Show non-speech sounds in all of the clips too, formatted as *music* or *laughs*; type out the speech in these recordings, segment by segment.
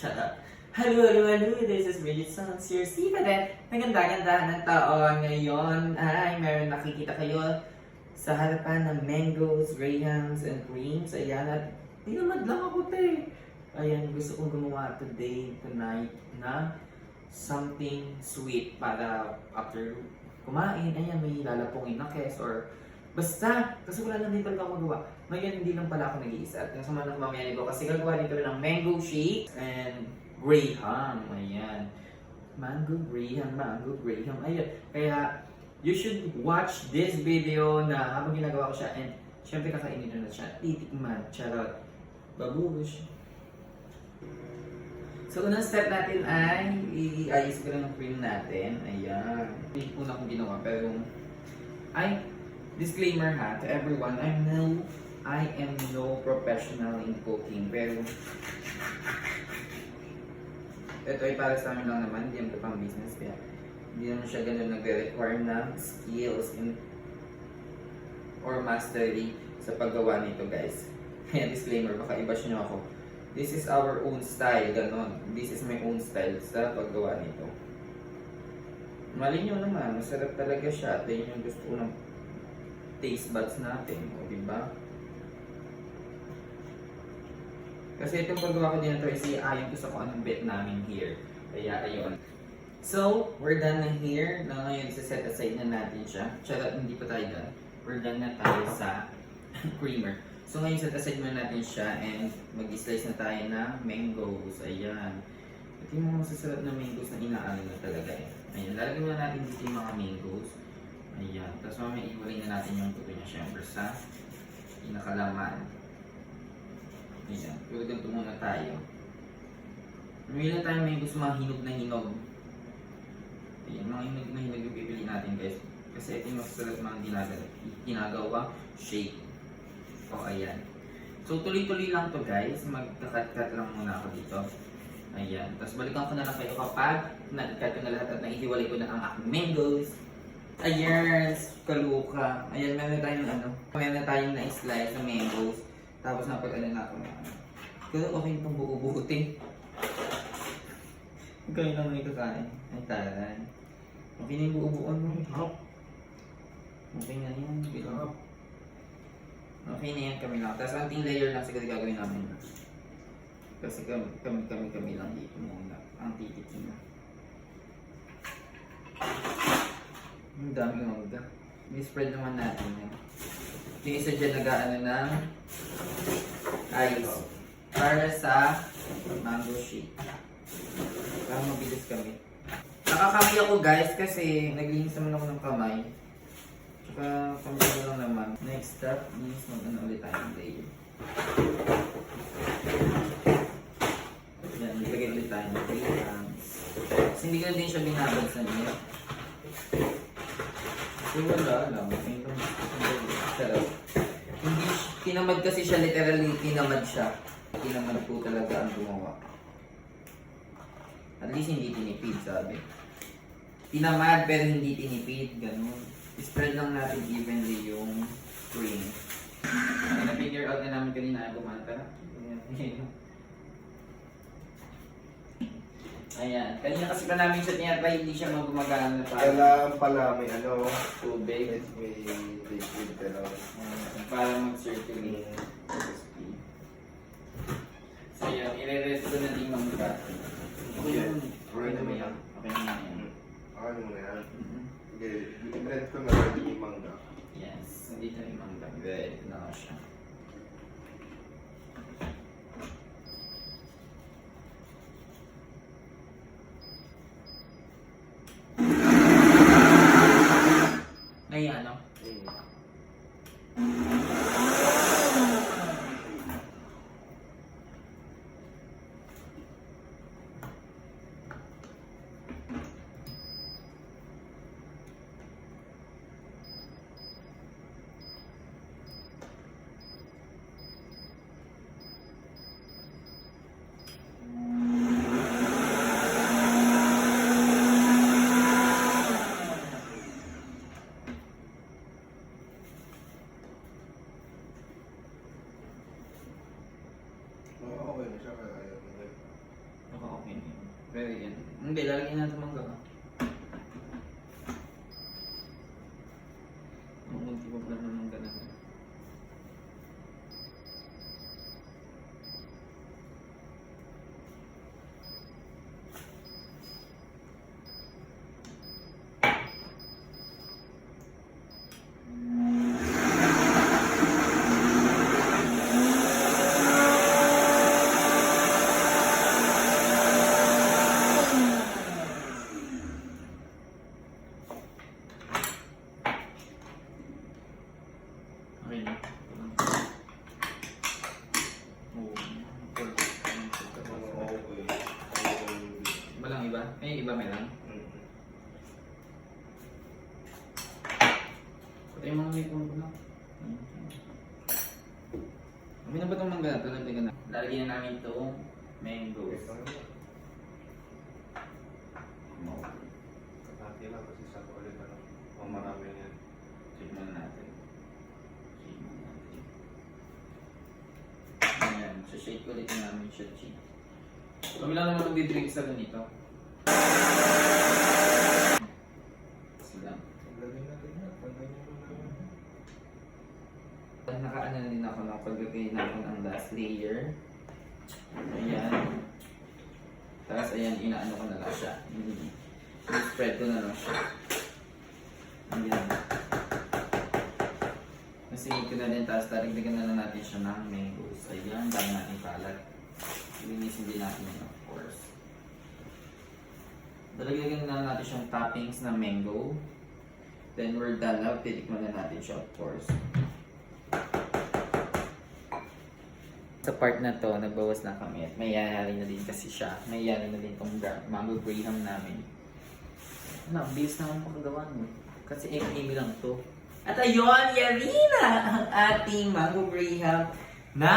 Charot. Hello, hello, hello. This is Bridget Sons, your Steve. Then, naganda-ganda ng taon ngayon. Ay, meron nakikita kayo sa harapan ng mangoes, grahams, and creams. Ayan, at tinamad lang ako, te. Ayan, gusto kong gumawa today, tonight, na something sweet para after kumain, ayan, may lalapongin na kes or basta, kasi wala lang din talaga magawa. Ngayon, hindi lang pala ako nag-iisa. At yung sama ng mamaya nito, kasi gagawa din kami ng mango shake and graham. Ayan. Mango graham, mango graham. Ayan. Kaya, you should watch this video na habang ginagawa ko siya and syempre kakainin na na siya. Titikman. Charot. Babush. So, unang step natin ay i-ayos ko lang yung cream natin. Ayan. Hindi po na akong ginawa, pero yung... Ay, disclaimer ha, to everyone, I'm no, I am no professional in cooking, pero ito ay para sa amin lang naman, hindi naman pang business, kaya hindi naman siya ganun nagre-require ng skills in, or mastery sa paggawa nito guys. *laughs* Kaya disclaimer, baka i-bash nyo ako. This is our own style, ganon. This is my own style sa paggawa nito. Mali nyo naman, masarap talaga siya. Yun yung gusto ko ng taste buds natin, o diba? Kasi itong paggawa ko din ito is ayon ko sa kung anong bet namin here. Kaya ayun. So, we're done na here. Na ngayon, set aside na natin siya. Charot, hindi pa tayo done. We're done na tayo sa *laughs* creamer. So ngayon, set aside muna natin siya and mag-slice na tayo ng mangoes. Ayan. Ito yung mga masasarap na mangoes na inaano na talaga eh. Ayan, lalagyan muna natin dito yung mga mangoes. Ayan. Tapos mamaya iwalay na natin yung tuto niya syempre sa pinakalaman. Ayan. Pero ganito muna tayo. Mamili na tayo mangoes mga hinog na hinog. Ayan, mga hinog na hinog yung pipili natin guys. Kasi ito yung masasarap mga ginagawa, ginagawa shake. O, ayan. So, tuloy-tuloy lang to guys. Magkakat-kat lang muna ako dito. Ayan. Tapos balikan ko na lang kayo kapag nag-cut ko na lahat at naihiwalay ko na ang aking mangoes. Ayan, kaluka. Ayan, meron na tayong ano. Meron na tayong na-slice na mangoes. Tapos napag ano na ano. Pero okay itong buo-buti. Ikaw lang may kakain. Ay, taray. Okay na yung buo-buo mo. Okay na yan. Sarap. Okay na yan kami lang. Tapos anting layer lang siguro gagawin namin. Kasi kami kami kami, kami lang dito muna. Ang titikin na. Ang dami mangga. May-spread naman natin yan. Yung isa dyan nag-ano ng ice. Para sa mango shake. Para mabilis kami. Nakakamay ako guys kasi naglinis naman ako ng kamay. Tsaka pamilya lang naman. Next step is mag-ano ulit tayo ng layer. Yan, ilagay ulit tayo ng 3 grams. Kasi hindi ko din siya binabansan niya. Kasi wala lang. Ayun lang. Sarap. Hindi, tinamad kasi siya literally, tinamad siya. Tinamad po talaga ang gumawa. At least hindi tinipid, sabi. Tinamad pero hindi tinipid, ganun. Spread lang natin evenly yung cream. Na-figure out na namin kanina ay kumanta na. Ayan. Kanina kasi pa namin siya tinatry, hindi siya magumagana na parang Kailangan pala may ano, tubig. may may liquid pero Ayan, para mag-circulate. So yun, i-rest ko na din mga Okay Okay. yun. Okay na ba yan? Okay na yan. ano mo na yan? Mhm. Okay, i-blend ko na lang yung mangga. Yes, nandito na yung mangga. Good na siya. May ano? Mm. Oo, okay na siya kaya ayaw mo na. Baka okay na yun. Pero yan. Hindi, lalagyan natin mangga ka. Ang munti pa pala ng mangga natin. Okay. Walang iba? May iba meron? Mm. Patay mo may kumbo na. Kami na ba itong mangga na? Nagdagan na. Lalagyan na namin itong mangoes. No. Kapati lang kasi sa ulit. Ang marami yan. Check muna natin. Check muna natin. Ayan. So shake ulit na namin siya, Chi. Kami lang naman magdi-drink sa ganito. Sila. Natin. Nakaano na din ako ng paglagay na ako ng last layer. Ayan. Tapos ayan, inaano ko na lang siya. I-spread ko na lang siya. Ayan. Nasigit ko na din, tapos daragdagan na lang natin siya ng mangoes. Ayan, dami natin kalat. Linisin din natin yun, of course. Daragdagan na lang natin siyang toppings na mango. Then we're done now, titikman na natin siya, of course. Sa part na to, nagbawas na kami at may yayari na din kasi siya. May yayari na din tong gra- mango graham namin. Ano, bilis naman makagawa mo. Kasi eme lang to. At ayun, yari na ang ating mango graham na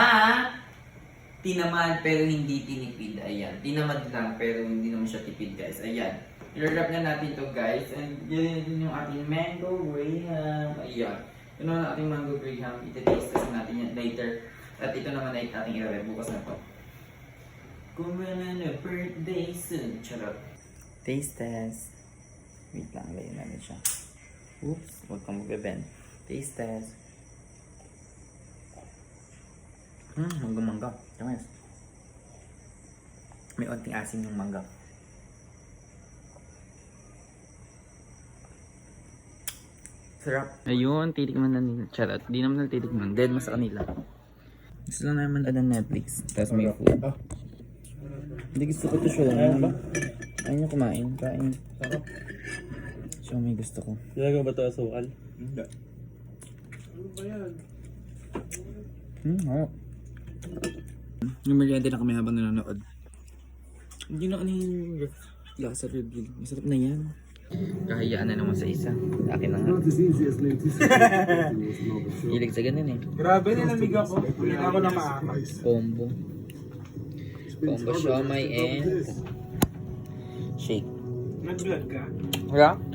tinamad pero hindi tinipid. Ayan, tinamad lang pero hindi naman siya tipid guys. Ayan, i-wrap na natin to guys. And yun din yung ating mango graham. Ayan, yun ang ating mango graham. Ita-taste test natin yan later. At ito naman ay ating i-review bukas na to. Kung wala na birthday soon. Charot. Taste test. Wait lang, layan namin siya. Oops, huwag kang mag-bend. Taste test. Hmm, mangga mangga. Tamis. May onting asim yung mangga. Sarap. Ayun, titikman na nila. Charot. Di naman na titikman. Dead mo sa kanila. Gusto lang naman ada Netflix. Tapos may food. Hindi gusto ko to show. Ba? Ayaw niya kumain. Kain. Show may gusto ko. Ginagawa ba ito asukal? Hindi. Hmm, oo. Lumilyade na kami habang nanonood. Hindi na ano yung lasa review. Masarap na yan. Kahayaan na naman sa isa. Akin na nga. *laughs* Hilig sa ganun eh. Grabe, nilamig ako. Hindi ako na maakas. Combo. Combo siomay and shake. Nag-vlog ka? Wala?